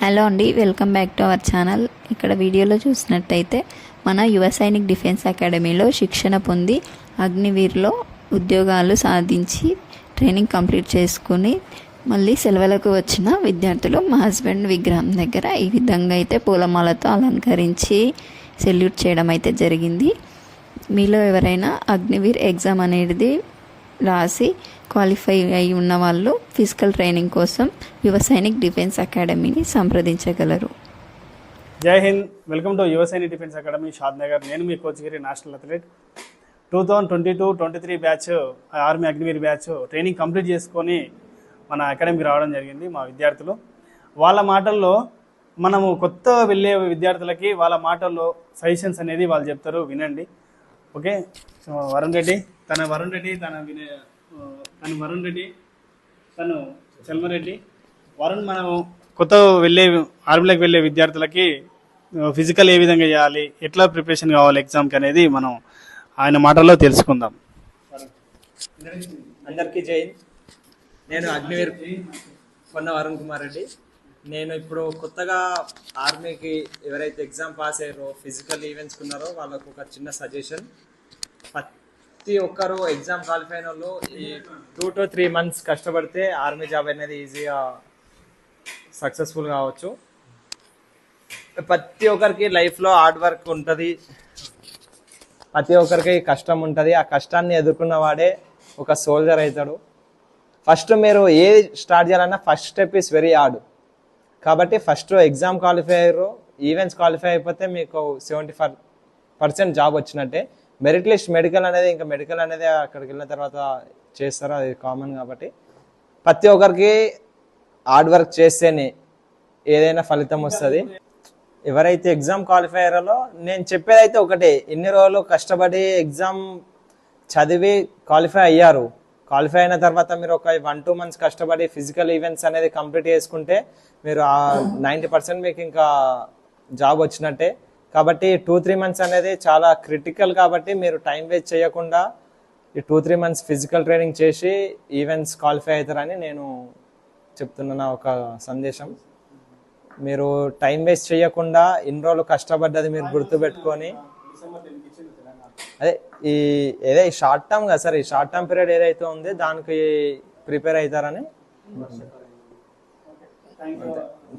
Hello అండి welcome back to our channel. ఇక్కడ వీడియోలో చూసినట్టయితే మన యువ సైనిక్ డిఫెన్స్ అకాడమీలో శిక్షణ పొంది అగ్నివీర్లో ఉద్యోగాలు సాధించి ట్రైనింగ్ కంప్లీట్ చేసుకుని మళ్ళీ సెలవులకు వచ్చిన విద్యార్థులు మా హస్బెండ్ విగ్రహం దగ్గర ఈ విధంగా అయితే పూలమాలతో అలంకరించి సెల్యూట్ చేయడం అయితే జరిగింది. మీలో ఎవరైనా అగ్నివీర్ ఎగ్జామ్ అనేది రాసి క్వాలిఫై అయి ఉన్న వాళ్ళు ఫిజికల్ ట్రైనింగ్ కోసం యువ సైనిక్ డిఫెన్స్ అకాడమీని సంప్రదించగలరు. జై హింద్. వెల్కమ్ టు యువసేని డిఫెన్స్ అకాడమీ షాద్ నగర్. నేను మీ coach Giri national athlete. Two thousand twenty two twenty three batch army Agniveer batch training complete చేసుకొని మన అకాడమీకి రావడం జరిగింది మా విద్యార్థులు. వాళ్ళ మాటల్లో మనము కొత్త వెళ్ళే విద్యార్థులకి వాళ్ళ మాటల్లో సజెషన్స్ అనేది వాళ్ళు చెప్తారు వినండి. ఓకే? సో వరుణ్ రెడ్డి తన వరుణ్ రెడ్డి తన వినే తన వరుణ్ రెడ్డి తను చల్మరెడ్డి వరుణ్ మనం కొత్త వెళ్ళే ఆర్మీలోకి వెళ్ళే విద్యార్థులకి ఫిజికల్ ఏ విధంగా చేయాలి ఎట్లా ప్రిపరేషన్ కావాలి ఎగ్జామ్కి అనేది మనం ఆయన మాటల్లో తెలుసుకుందాం. అందరికీ జై నేను అగ్నివీర్ కొన్న వరుణ్ కుమార్ రెడ్డి. నేను ఇప్పుడు కొత్తగా ఆర్మీకి ఎవరైతే ఎగ్జామ్ పాస్ అయ్యారో ఫిజికల్ ఈవెంట్స్ ఉన్నారో వాళ్ళకు ఒక చిన్న సజెషన్ ప్రతి ఒక్కరు ఎగ్జామ్ క్వాలిఫై అయిన వాళ్ళు ఈ టూ టు త్రీ మంత్స్ కష్టపడితే ఆర్మీ జాబ్ అనేది ఈజీగా సక్సెస్ఫుల్ కావచ్చు. ప్రతి ఒక్కరికి లైఫ్లో హార్డ్ వర్క్ ఉంటుంది. ప్రతి ఒక్కరికి కష్టం ఉంటుంది. ఆ కష్టాన్ని ఎదుర్కొన్న వాడే ఒక సోల్జర్ అవుతాడు. ఫస్ట్ మీరు ఏ స్టార్ట్ చేయాలన్నా first step is very hard కాబట్టి ఫస్ట్ ఎగ్జామ్ క్వాలిఫై అయ్యారు ఈవెంట్స్ క్వాలిఫై అయిపోతే మీకు సెవెంటీ ఫైవ్ పర్సెంట్ జాబ్ వచ్చినట్టే. మెరిట్ లిస్ట్ మెడికల్ అనేది ఇంకా మెడికల్ అనేది అక్కడికి వెళ్ళిన తర్వాత చేస్తారు అది కామన్ కాబట్టి. ప్రతి ఒక్కరికి హార్డ్ వర్క్ చేస్తేనే ఏదైనా ఫలితం వస్తుంది. ఎవరైతే ఎగ్జామ్ క్వాలిఫై అయ్యారో నేను చెప్పేది అయితే ఒకటే ఎన్ని రోజులు కష్టపడి ఎగ్జామ్ చదివి క్వాలిఫై అయ్యారు. క్వాలిఫై అయిన తర్వాత మీరు ఒక వన్ టూ మంత్స్ కష్టపడి ఫిజికల్ ఈవెంట్స్ అనేది కంప్లీట్ చేసుకుంటే మీరు ఆ నైంటీ పర్సెంట్ మీకు ఇంకా జాబ్ వచ్చినట్టే. కాబట్టి టూ త్రీ మంత్స్ అనేది చాలా క్రిటికల్ కాబట్టి మీరు టైం వేస్ట్ చేయకుండా ఈ two three months physical training చేసి ఈవెంట్స్ క్వాలిఫై అవుతారని నేను చెప్తున్న నా ఒక సందేశం. మీరు టైం వేస్ట్ చేయకుండా ఇన్ని రోజులు కష్టపడ్డది మీరు గుర్తుపెట్టుకొని అదే ఈ ఏదో ఈ షార్ట్ టర్మ్ కదా సార్ ఈ షార్ట్ టర్మ్ పీరియడ్ ఏదైతే ఉంది దానికి ప్రిపేర్ అవుతారని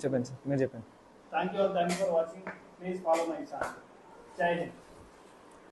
చెప్పండి సార్ మీరు చెప్పండి. Thank you thank you for watching please follow my channel Jai Hind